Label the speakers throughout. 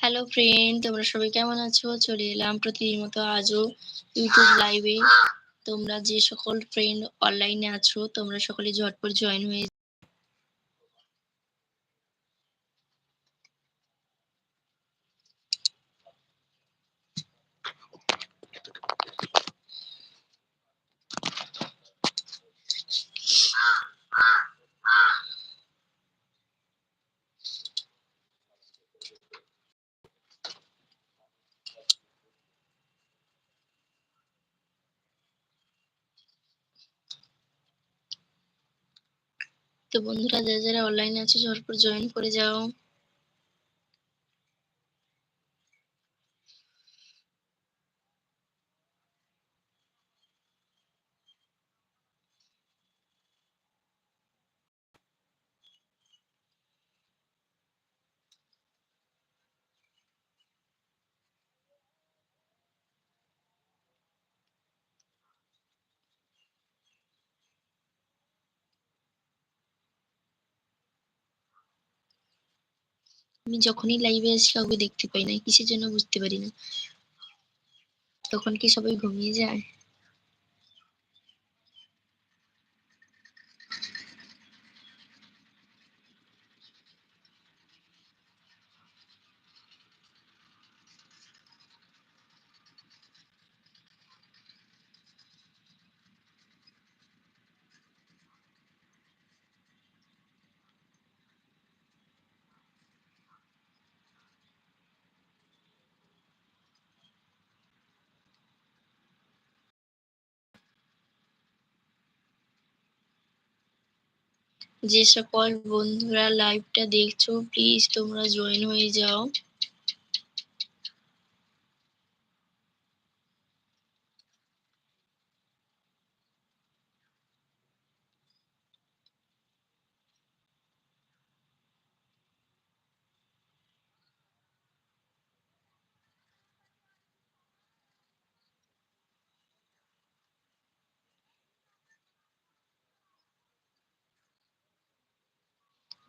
Speaker 1: Hello friend তোমরা সবাই কেমন আছো? চলে এলাম প্রতিদিন মতো আজও ইউটিউব লাইভে তোমরা যে সকল ফ্রেন্ড অনলাইনে আছো, তোমরা সকলে ঝটপট জয়েন হয়ে তো বন্ধুরা যারা যারা অনলাইনে আছে ঝটপট জয়েন করে যাও। আমি যখনই লাইভে আসি, কাউকে দেখতে পাই না। কিসের জন্য বুঝতে পারি না। তখন কি সবাই ঘুমিয়ে যায়? যে সকল বন্ধুরা লাইভ টা দেখছ প্লিজ তোমরা জয়েন হয়ে যাও।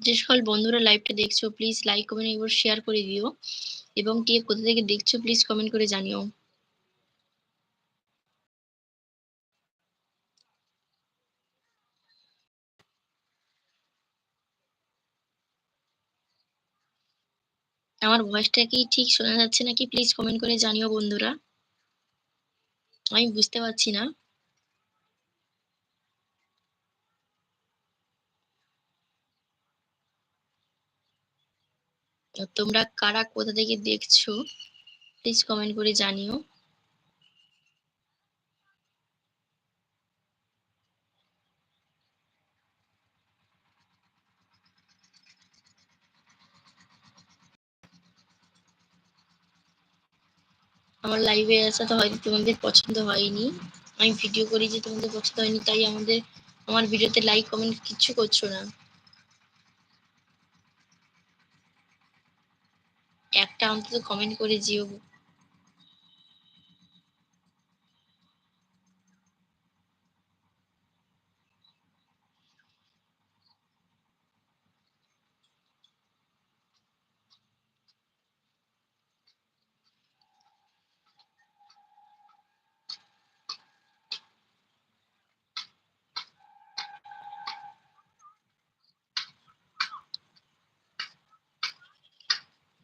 Speaker 1: যে সকল বন্ধুরা লাইভটা দেখছ প্লিজ লাইক কমেন্ট এবার শেয়ার করে দিও। এবং কে কোথা থেকে দেখছ প্লিজ কমেন্ট করে জানিও। আমার ভয়েসটা কি ঠিক শোনা যাচ্ছে নাকি? প্লিজ কমেন্ট করে জানিও বন্ধুরা। আমি বুঝতে পারছি না। তোমরা কারা কোথা থেকে দেখছ? প্লিজ কমেন্ট করে জানিও। আমার লাইভে আসা তো হয়তো তোমাদের পছন্দ হয়নি। আমি ভিডিও করি যে তোমাদের পছন্দ হয়নি, তাই আমাদের, আমার ভিডিওতে লাইক কমেন্ট কিচ্ছু করছ না। একটা অন্তত কমেন্ট করে যেও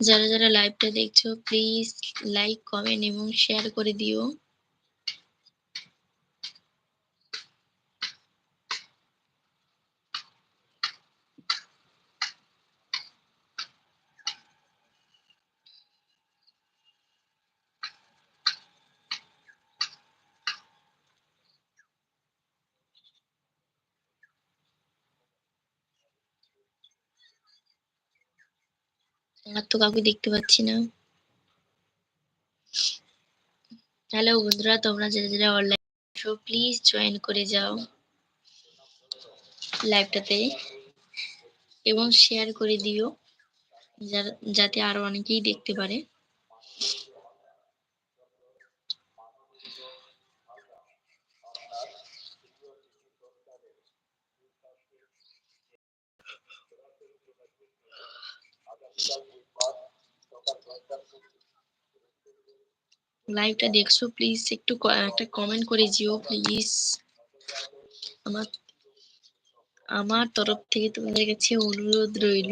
Speaker 1: যারা যারা লাইভটা দেখছ প্লিজ লাইক কমেন্ট এবং শেয়ার করে দিও আর তো কাউকে দেখতে পাচ্ছি না। হ্যালো বন্ধুরা, তোমরা যারা যারা অনলাইন আছো প্লিজ জয়েন করে যাও লাইভটাতে এবং শেয়ার করে দিও যাতে আরও অনেকেই দেখতে পারে। লাইভটা দেখছ প্লিজ একটু একটা কমেন্ট করে দিও প্লিজ আমার আমার তরফ থেকে তোমাদের কাছে অনুরোধ রইল।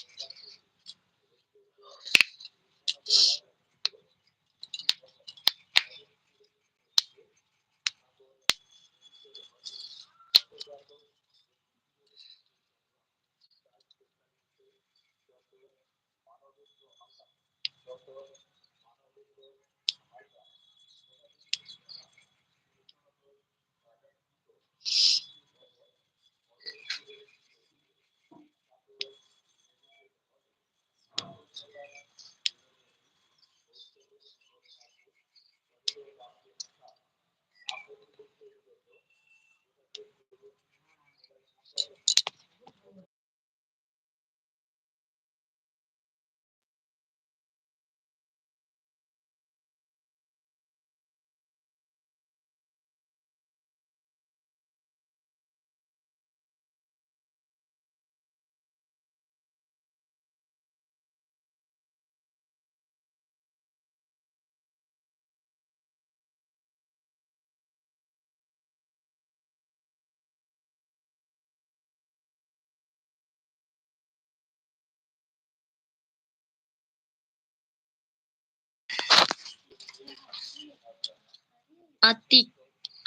Speaker 1: আতিক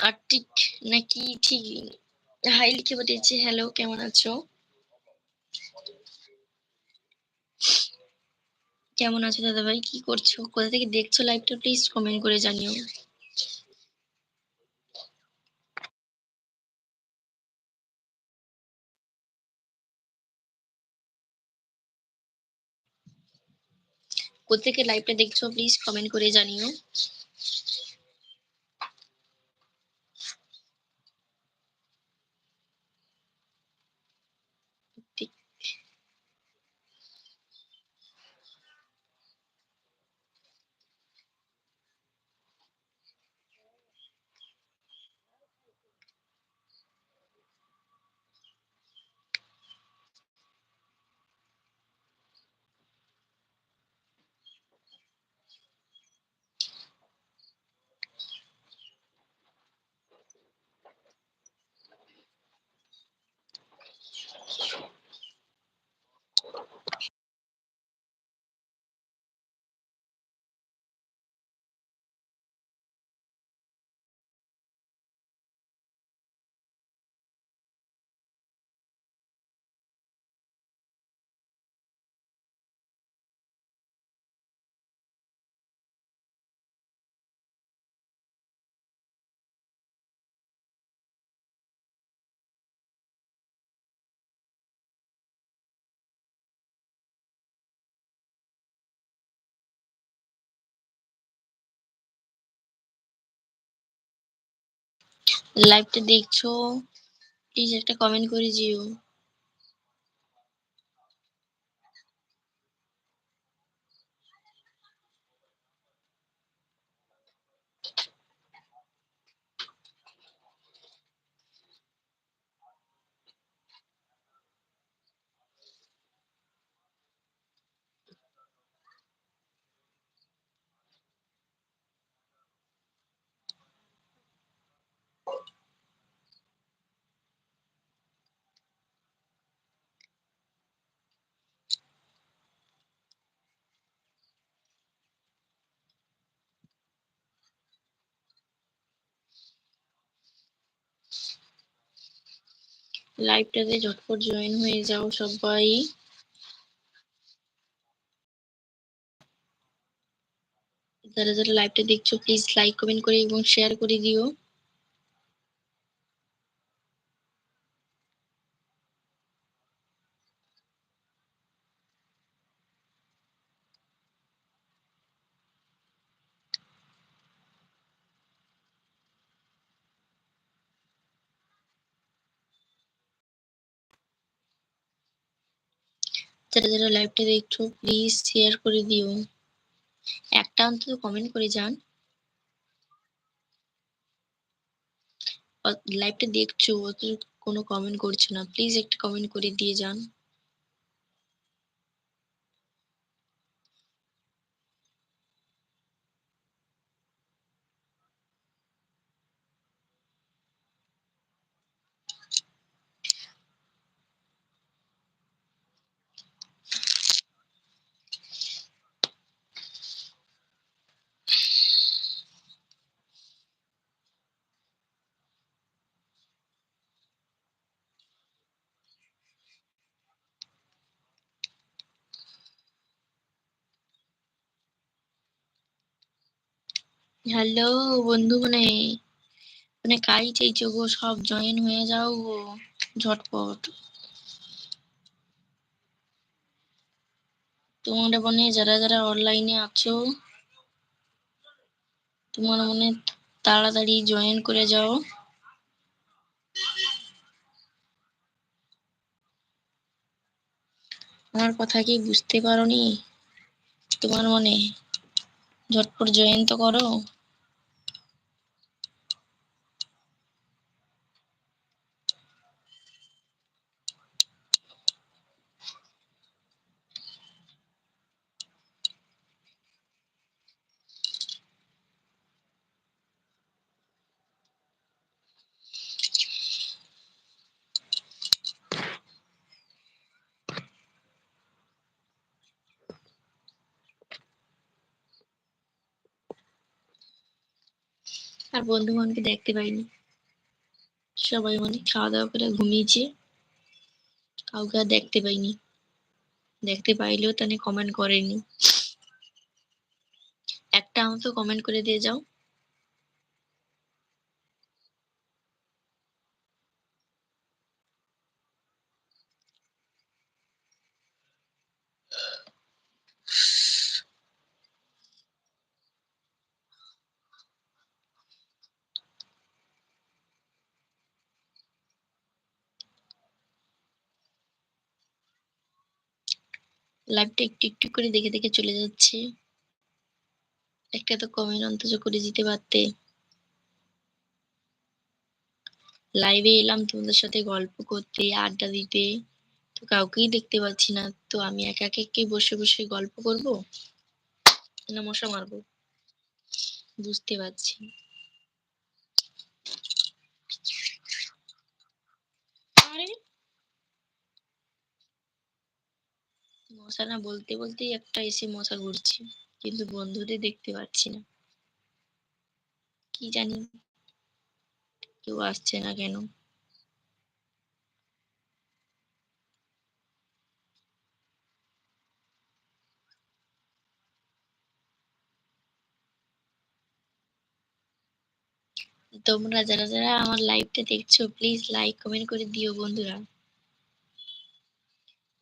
Speaker 1: আতিক নাকি ঠিক হাই লিখে পাঠিয়েছে হ্যালো কেমন আছো? কেমন আছো দাদা ভাই কি করছ? কোথা থেকে দেখছ লাইভটা প্লিজ কমেন্ট করে জানিও। কোথা থেকে লাইভটা দেখছ প্লিজ কমেন্ট করে জানিও। লাইভটা দেখছ? প্লিজ একটা কমেন্ট করে দিও লাইভটাতে ঝটপট জয়েন হয়ে যাও সবাই। যারা যারা লাইভটা দেখছ প্লিজ লাইক কমেন্ট করে এবং শেয়ার করে দিও। যারা যারা লাইভটা দেখছ প্লিজ শেয়ার করে দিও। একটা অন্তত কমেন্ট করে যান। লাইভটা দেখছ, অত কোনো কমেন্ট করছ না। প্লিজ একটা কমেন্ট করে দিয়ে যান। হ্যালো বন্ধু মানে মানে কাই চাইছো গো, সব জয়েন হয়ে যাও গো, ঝটপট। তোমরা মনে যারা যারা অনলাইনে আছো, তোমার মনে তাড়াতাড়ি জয়েন করে যাও। আমার কথা কি বুঝতে পারোনি? তোমার মনে ঝটপট জয়েন তো করো। বন্ধু বান্ধবকে দেখতে পাইনি। সবাই মানে খাওয়া দাওয়া করে ঘুমিয়েছে। কাউকে আর দেখতে পাইনি। দেখতে পাইলেও তাহলে কমেন্ট করেনি। একটা আমাকে কমেন্ট করে দিয়ে যাও। লাইভটা একটু একটু করে দেখে দেখে চলে যাচ্ছে। একটা তো কমেন্ট অন্তত করে দিতে পারতে। লাইভে এলাম তোমাদের সাথে গল্প করতে, আড্ডা দিতে। তো কাউকেই দেখতে পাচ্ছি না। তো আমি একা একা বসে বসে গল্প করব? না মশা মারবো? বুঝতে পারছি। আরে! মশা না বলতে বলতেই একটা এসে মশা ঘুরছে। কিন্তু বন্ধুদের দেখতে পাচ্ছি না। কি জানি? কেউ আসছে না কেন? তোমরা যারা যারা আমার লাইভটা দেখছ প্লিজ লাইক কমেন্ট করে দিও বন্ধুরা।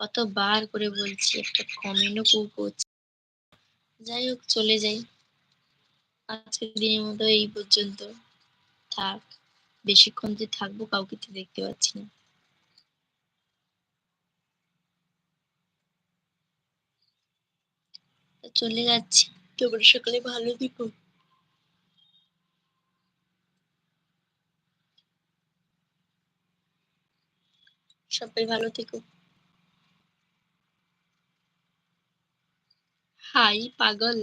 Speaker 1: কতবার করে বলছি একটা কমেন্টও কেউ করছে। যাই হোক চলে যাই। আজকের দিনের মতো এই পর্যন্ত। থাক বেশিক্ষণ যে থাকব কাউকে তো দেখতে পাচ্ছি না। চলে যাচ্ছি। তোমরা সকালে ভালো থেকো। সবাই ভালো থেকো। হাই পাগল।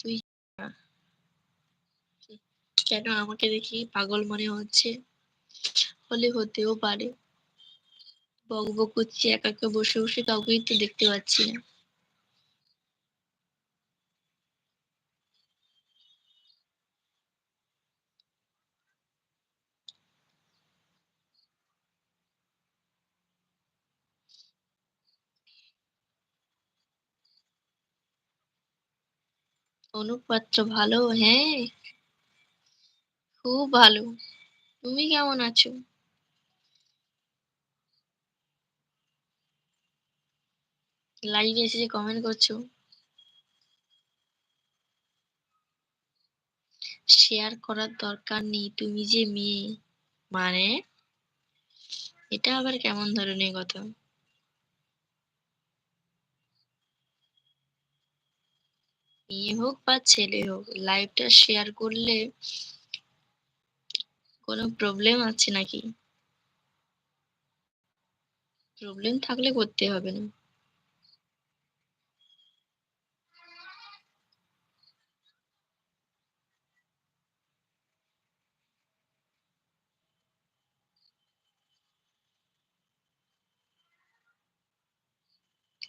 Speaker 1: তুই কেন আমাকে দেখি পাগল মনে হচ্ছে? হলে হতেও পারে। বক বক করছি, একা একা বসে বসে কাউকেই তো দেখতে পাচ্ছি না। অনুপাত্র ভালো? হ্যাঁ। খুব ভালো। তুমি কেমন আছো? লাইভে এসে যে কমেন্ট করছ। শেয়ার করার দরকার নেই, তুমি যে মেয়ে। মানে? এটা আবার কেমন ধরনের কথা? মেয়ে হোক বা ছেলে হোক লাইভটা শেয়ার করলে কোনো প্রবলেম আছে নাকি? প্রবলেম থাকলে করতে হবে না।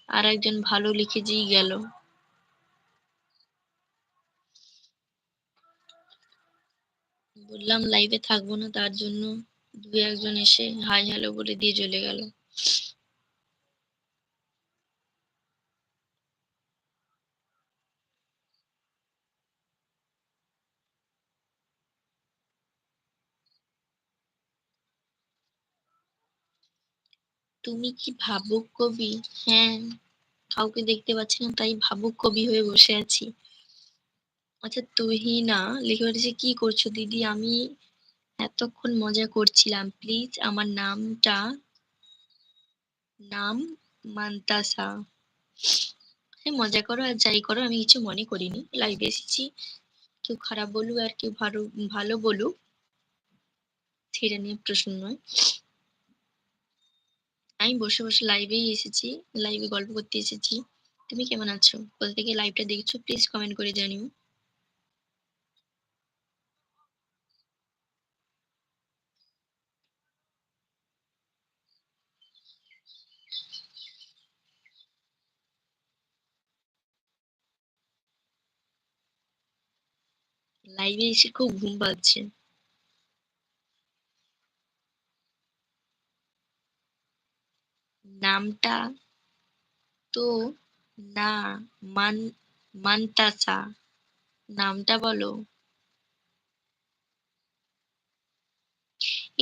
Speaker 1: আর একজন ভালো লিখেছেই গেল। বললাম লাইভে থাকব না। তার জন্য দু একজন এসে, হাই, হ্যালো বলে দিয়ে চলে গেল। তুমি কি ভাবুক কবি? হ্যাঁ কাউকে দেখতে পাচ্ছি না, তাই ভাবুক কবি হয়ে বসে আছি। আচ্ছা তুহিনা লিখে পাঠিয়েছে কি করছ দিদি? আমি এতক্ষণ মজা করছিলাম। প্লিজ আমার নামটা নাম মান্তাসা। হ্যাঁ মজা করো আর যাই করো, আমি কিছু মনে করিনি। লাইভে এসেছি। কেউ খারাপ বলুক আর কেউ ভালো ভালো বলুক। সেটা নিয়ে প্রশ্ন নয়। আমি বসে বসে লাইভেই এসেছি লাইভে গল্প করতে এসেছি। তুমি কেমন আছো? কোথা থেকে লাইভটা দেখছ? প্লিজ কমেন্ট করে জানিও। লাইভে এসে খুব ঘুম পাচ্ছে। নামটা তো না, মান মানতাসা নামটা বলো।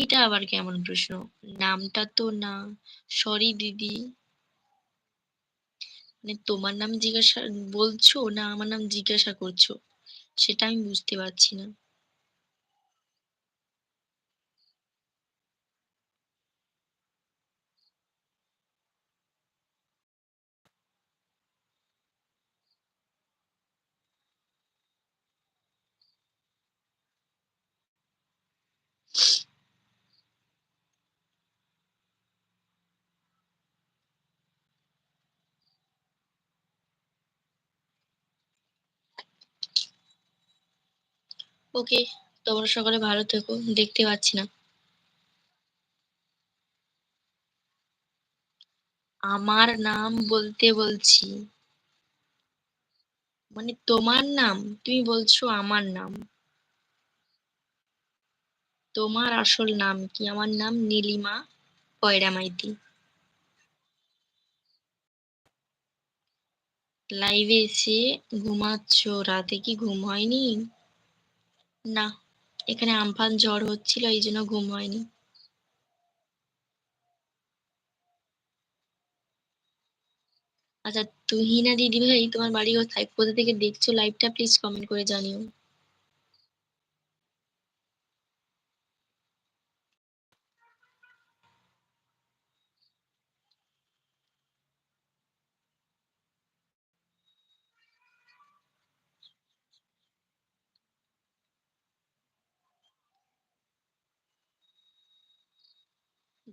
Speaker 1: এটা আবার কেমন প্রশ্ন? নামটা তো না সরি দিদি। মানে তোমার নাম জিজ্ঞাসা, বলছো না আমার নাম জিজ্ঞাসা করছ? সেটা আমি বুঝতে পারছি না। ওকে, তোমরা সকলে ভালো থেকো, দেখতে পাচ্ছি না। আমার নাম বলতে বলছি। মানে তোমার নাম? তুমি বলছো আমার নাম। তোমার আসল নাম কি? আমার নাম নীলিমা পয়রা মাইতি লাইভে এসে ঘুমাচ্ছ? রাতে কি ঘুম হয়নি? না, এখানে আমফান জ্বর হচ্ছিল, এই জন্য ঘুম হয়নি। আচ্ছা তুহিনা দিদি ভাই তোমার বাড়ি কোথায় কোথা থেকে দেখছ? লাইভটা প্লিজ কমেন্ট করে জানিও।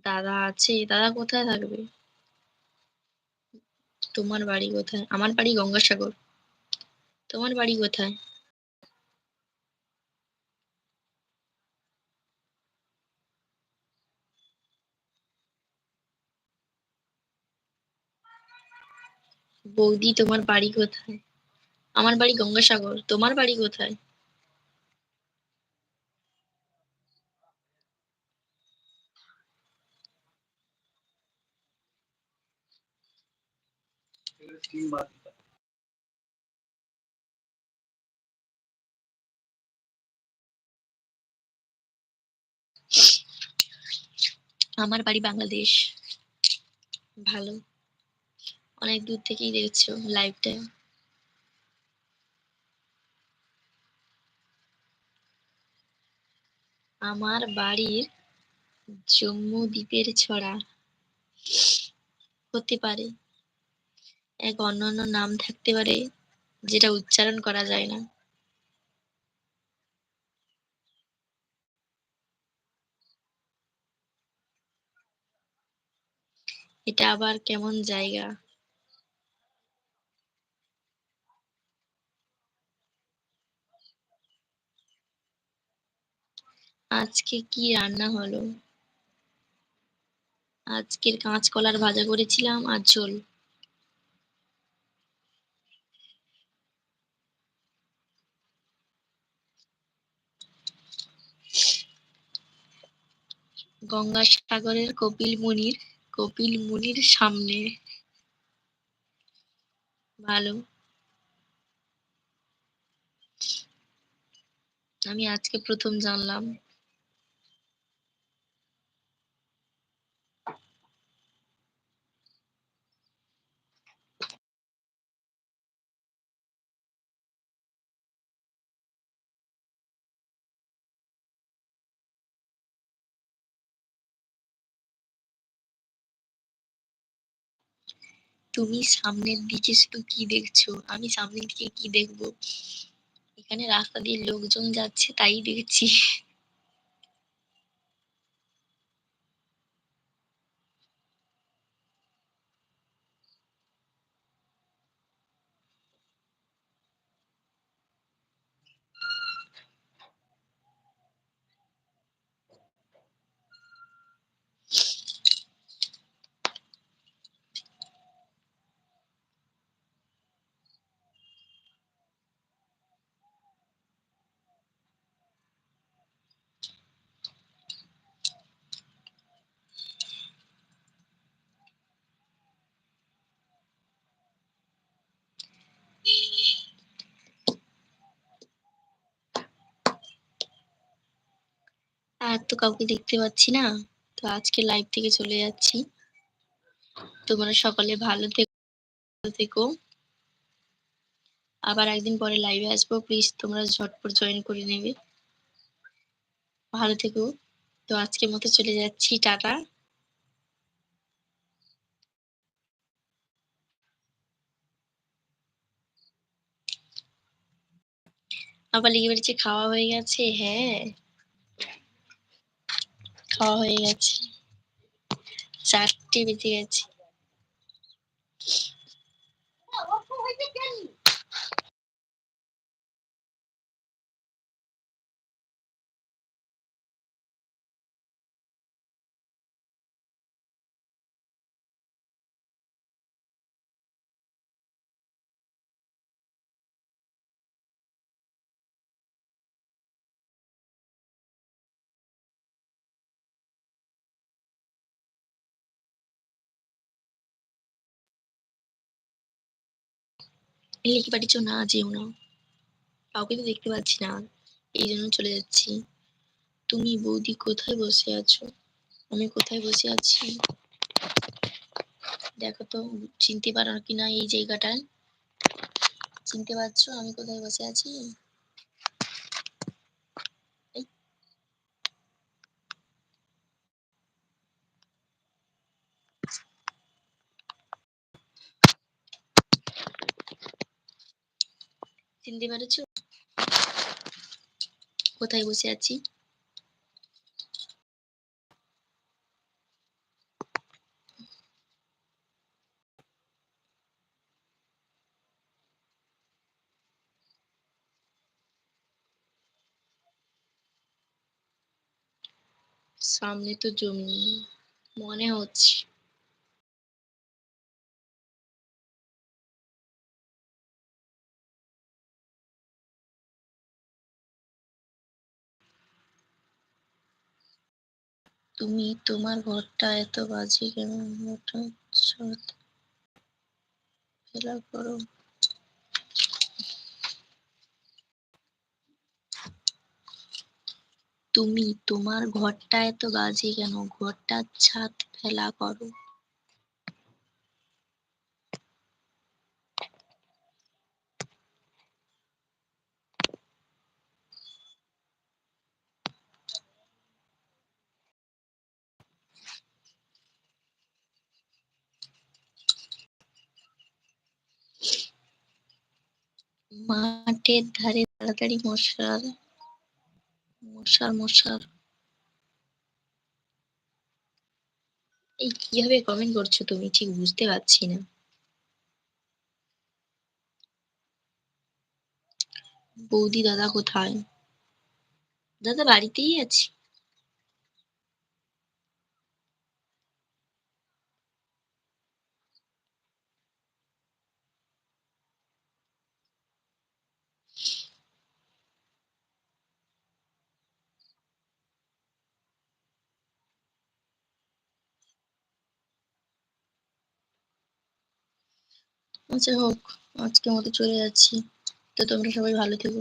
Speaker 1: দাদা আছে, দাদা কোথায় থাকবে? তোমার বাড়ি কোথায়? আমার বাড়ি গঙ্গাসাগর। তোমার বাড়ি কোথায়? বৌদি, তোমার বাড়ি কোথায়? আমার বাড়ি গঙ্গাসাগর। তোমার বাড়ি কোথায়? আমার বাড়ি বাংলাদেশ। ভালো। অনেক দূর থেকেই দেখছ লাইভটা আমার বাড়ির জম্মু দ্বীপের ছড়া হতে পারে। এক অন্যান্য নাম থাকতে পারে যেটা উচ্চারণ করা যায় না। এটা আবার কেমন জায়গা? আজকে কি রান্না হলো? আজকের কাঁচকলার ভাজা করেছিলাম আর ঝোল। গঙ্গাসাগরের কপিল মুনির কপিল মুনির সামনে। ভালো। আমি আজকে প্রথম জানলাম। তুমি সামনের দিকে শুধু কি দেখছ? আমি সামনের দিকে কি দেখব? এখানে রাস্তা দিয়ে লোকজন যাচ্ছে, তাই দেখছি আর তো কাউকে দেখতে পাচ্ছি না। তো আজকে লাইভ থেকে চলে যাচ্ছি। তোমরা সকলে ভালো থেকো থেকো। আবার একদিন পরে লাইভে আসব। প্লিজ তোমরা ঝটপট জয়েন করে নেবে। ভালো থেকো। তো আজকের মতো চলে যাচ্ছি। টাটা। আবার লিখে বেড়েছে খাওয়া হয়ে গেছে। হ্যাঁ। খাওয়া হয়ে গেছে। চারটে বেজে গেছে। লিখে পাঠিয়েছ না, যেও না। কাউকে তো দেখতে পাচ্ছি না। এই জন্য চলে যাচ্ছি। তুমি বৌদি কোথায় বসে আছো? আমি কোথায় বসে আছি? দেখো তো, চিনতে পারো কিনা এই জায়গাটায়। চিনতে পারছ আমি কোথায় বসে আছি? চিনতে পেরেছ কোথায় বসে আছি? সামনে তো জমি মনে হচ্ছে। তুমি তোমার ঘরটা এত বাজে কেন? ফেলা করো তুমি তোমার ঘরটা এত বাজে কেন? ঘরটার ছাদ ফেলা করো। মাঠের ধারে তাড়াতাড়ি মশার মশার মশার। এই কীভাবে কমেন্ট করছ তুমি? ঠিক বুঝতে পারছি না। বৌদি দাদা কোথায়? দাদা বাড়িতেই আছে। আচ্ছা হোক আজকের মতো চলে যাচ্ছি। তো তোমরা সবাই ভালো থেকো।